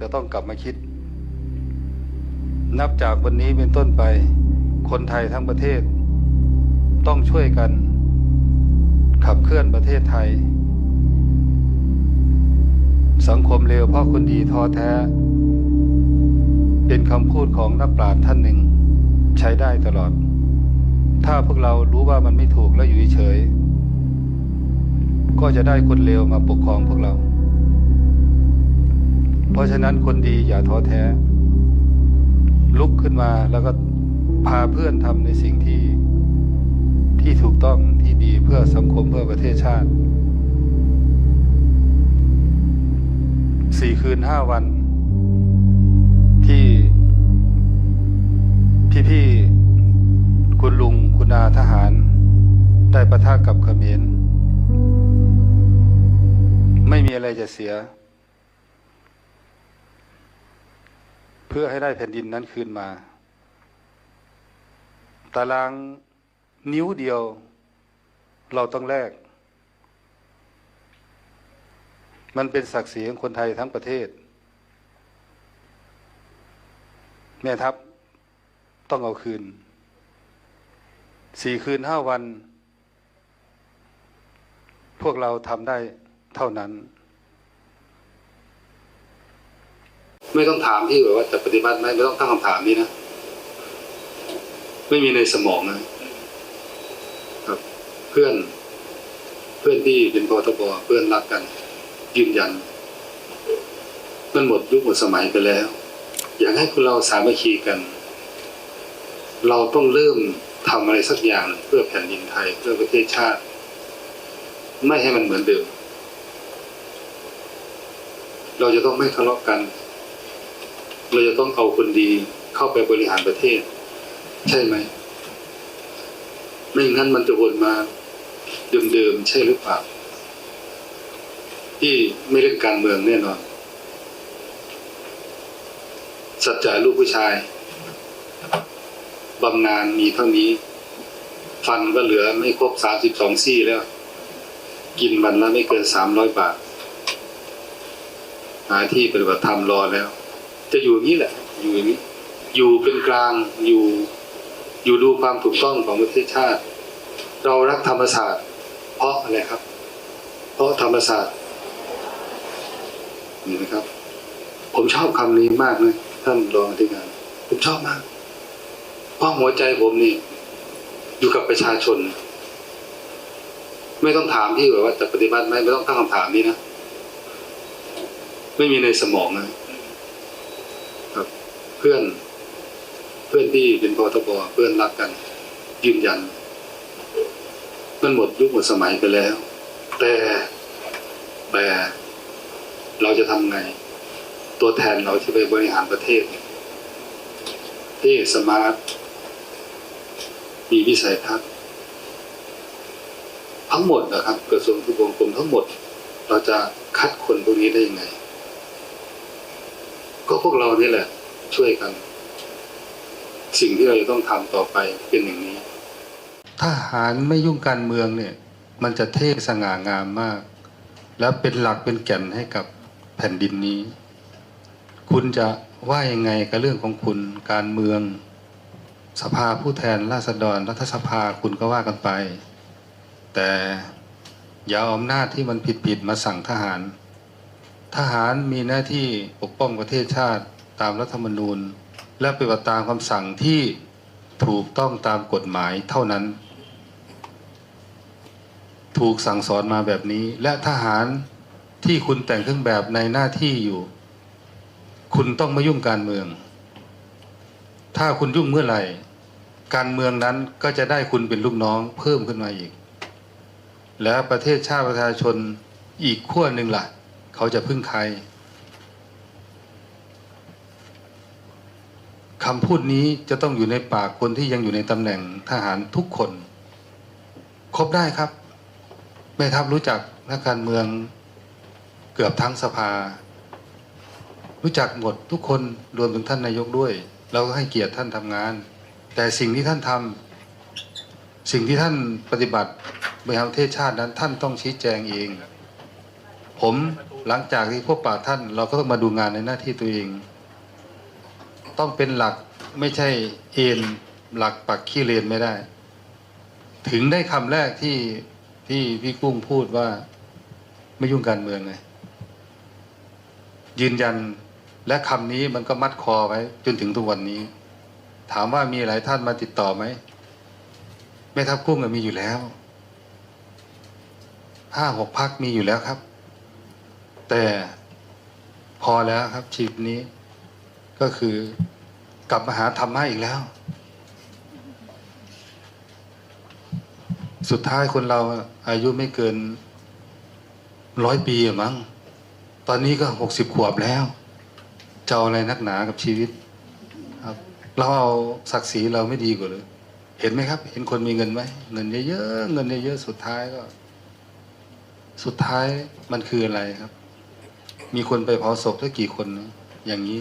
จะต้องกลับมาคิด นับจากวันนี้เป็นต้นไป คนไทยทั้งประเทศ ต้องช่วยกัน ขับเคลื่อนประเทศไทย สังคมเลวเพราะคนดีท้อแท้ เป็นคำพูดของนักปราชญ์ท่านหนึ่ง ใช้ได้ตลอด ถ้าพวกเรารู้ว่ามันไม่ถูกแล้อยู่เฉย ก็จะได้คนเลวมาปกครองพวกเรา เพราะฉะนั้นคนดีอย่าท้อแท้ ลุกขึ้นมาแล้วก็พาเพื่อนทำในสิ่งที่ที่ถูกต้องที่ดีเพื่อสังคมเพื่อประเทศชาติสี่คืนห้าวัน ที่พี่ๆคุณลุงคุณอาทหาร ได้ประทะกับเขมรไม่มีอะไรจะเสีย เพื่อให้ได้แผ่นดินนั้นคืนมา ตารางนิ้วเดียว เราต้องแลกมันเป็นศักดิ์ศรีของคนไทยทั้งประเทศแม่ทัพต้องเอาคืน สี่คืนห้าวัน พวกเราทำได้เท่านั้น ไม่ต้องถามพี่แบบว่าจะปฏิบัติไหมไม่ต้องตั้งคำถามนี้นะไม่มีในสมองนะครับ เพื่อน เพื่อนที่เป็นพอทบเพื่อนรักกัน ยืนยันมันหมดยุคหมดสมัยไปแล้ว อยากให้พวกเราสามัคคีกัน เราต้องเริ่มทำอะไรสักอย่างหนึ่งเพื่อแผ่นดินไทยเพื่อประเทศชาติ ไม่ให้มันเหมือนเดิมเราจะต้องไม่ทะเลาะกัน เราจะต้องเอาคนดีเข้าไปบริหารประเทศ ใช่ไหม ไม่งั้นมันจะวนมาเดิมๆใช่หรือเปล่า ที่ไม่เล่นการเมืองแน่นอน สัจจะลูกผู้ชายบำนาญมีเท่านี้ ฟันก็เหลือไม่ครบสามสิบสองซี่แล้ว กินวันละไม่เกินสามร้อยบาท หาที่ปฏิบัติธรรมรอแล้ว จะอยู่อย่างนี้แหละ อยู่อย่างนี้ อยู่เป็นกลางอยู่ อยู่ดูความถูกต้องของประเทศชาติ เรารักธรรมศาสตร์ เพราะอะไรครับ เพราะธรรมศาสตร์นี่นะครับ ผมชอบคำนี้มากนะท่านรองอธิการผมชอบมาก เพราะหัวใจผมนี่ อยู่กับประชาชน ไม่ต้องถามพี่แบบว่าจะปฏิบัติไหมไม่ต้องตั้งคำถามนี้นะ ไม่มีในสมองนะ เพื่อน เพื่อนที่เป็นพอทบเพื่อนรักกัน ยืนยัน มันหมดยุคหมดสมัยไปแล้ว แต่แต่เราจะทำไง ตัวแทนเราที่ไปบริหารประเทศ ที่สมาร์ทมีวิสัยทัศน์ทั้งหมดนะครับกระทรวงทุกวงกรมทั้งหมด เราจะคัดคนพวกนี้ได้ยังไง ก็พวกเรานี่แหละ ช่วยกัน สิ่งที่เราจะต้องทำต่อไปเป็นอย่างนี้ทหารไม่ยุ่งการเมืองเนี่ย มันจะเท่สง่างามมาก และเป็นหลักเป็นแก่นให้กับแผ่นดินนี้ คุณจะว่ายังไงกับเรื่องของคุณการเมือง สภาผู้แทนราษฎรรัฐสภาคุณก็ว่ากันไป แต่อย่าเอาอำนาจที่มันผิดผิดมาสั่งทหาร ทหารมีหน้าที่ปกป้องประเทศชาติ ตามรัฐธรรมนูญ และปฏิบัติตามคำสั่งที่ถูกต้องตามกฎหมายเท่านั้น ถูกสั่งสอนมาแบบนี้ และทหารที่คุณแต่งเครื่องแบบในหน้าที่อยู่ คุณต้องไม่ยุ่งการเมือง ถ้าคุณยุ่งเมื่อไหร่ การเมืองนั้นก็จะได้คุณเป็นลูกน้องเพิ่มขึ้นมาอีก แล้วประเทศชาติประชาชนอีกขั้วหนึ่งล่ะ เขาจะพึ่งใคร คำพูดนี้จะต้องอยู่ในปากคนที่ยังอยู่ในตำแหน่งทหารทุกคน ครบได้ครับแม่ทัพรู้จักนักการเมืองเกือบทั้งสภา รู้จักหมดทุกคนรวมถึงท่านนายกด้วย เราก็ให้เกียรติท่านทำงาน แต่สิ่งที่ท่านทำสิ่งที่ท่านปฏิบัติบริหารประเทศชาตินั้น ท่านต้องชี้แจงเอง ผมหลังจากที่พบป่าท่าน เราก็ต้องมาดูงานในหน้าที่ตัวเอง ต้องเป็นหลักไม่ใช่เอ็นหลักปักขี้เลนไม่ได้ ถึงได้คำแรกที่ที่พี่กุ้งพูดว่าไม่ยุ่งการเมืองไงยืนยันและคำนี้มันก็มัดคอไว้ จนถึงทุกวันนี้ ถามว่ามีหลายท่านมาติดต่อไหมแม่ทัพกุ้งมีอยู่แล้วห้าหกพักมีอยู่แล้วครับ แต่พอแล้วครับชีวิตนี้ ก็คือกลับมาหาธรรมะอีกแล้ว สุดท้ายคนเราอายุไม่เกินร้อยปีอะมั้ง ตอนนี้ก็หกสิบขวบแล้วจะเอาอะไรนักหนากับชีวิตครับ เราเอาศักดิ์ศรีเราไม่ดีกว่าเลยเห็นไหมครับ เห็นคนมีเงินไหมเงินเยอะๆเงินเยอะๆสุดท้ายก็ สุดท้ายมันคืออะไรครับ มีคนไปเผาศพสักกี่คนนะอย่างนี้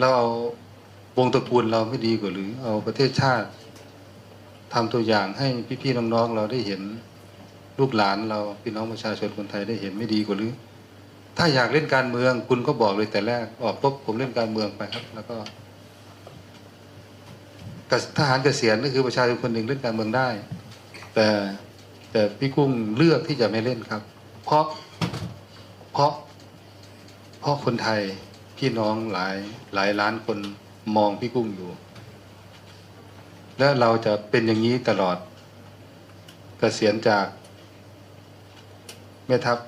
เราเอาวงตระกูลเราไม่ดีกว่าหรือ เอาประเทศชาติทำตัวอย่างให้พี่ๆน้องๆเราได้เห็นลูกหลานเราพี่น้องประชาชนคนไทยได้เห็นไม่ดีกว่าหรือ ถ้าอยากเล่นการเมือง คุณก็บอกเลยแต่แรกออกปุ๊บผมเล่นการเมืองไปครับ แล้วก็ทหารเกษียณก็คือประชาชนคนหนึ่งเล่นการเมืองได้ แต่แต่พี่กุ้งเลือกที่จะไม่เล่นครับ เพราะเพราะเพราะคนไทย พี่น้องหลายหลายล้านคนมองพี่กุ้งอยู่ และเราจะเป็นอย่างนี้ตลอดเกษียณจากแม่ทัพ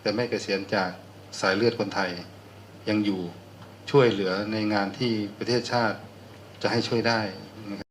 แต่ไม่เกษียณจากสายเลือดคนไทย ยังอยู่ช่วยเหลือในงานที่ประเทศชาติจะให้ช่วยได้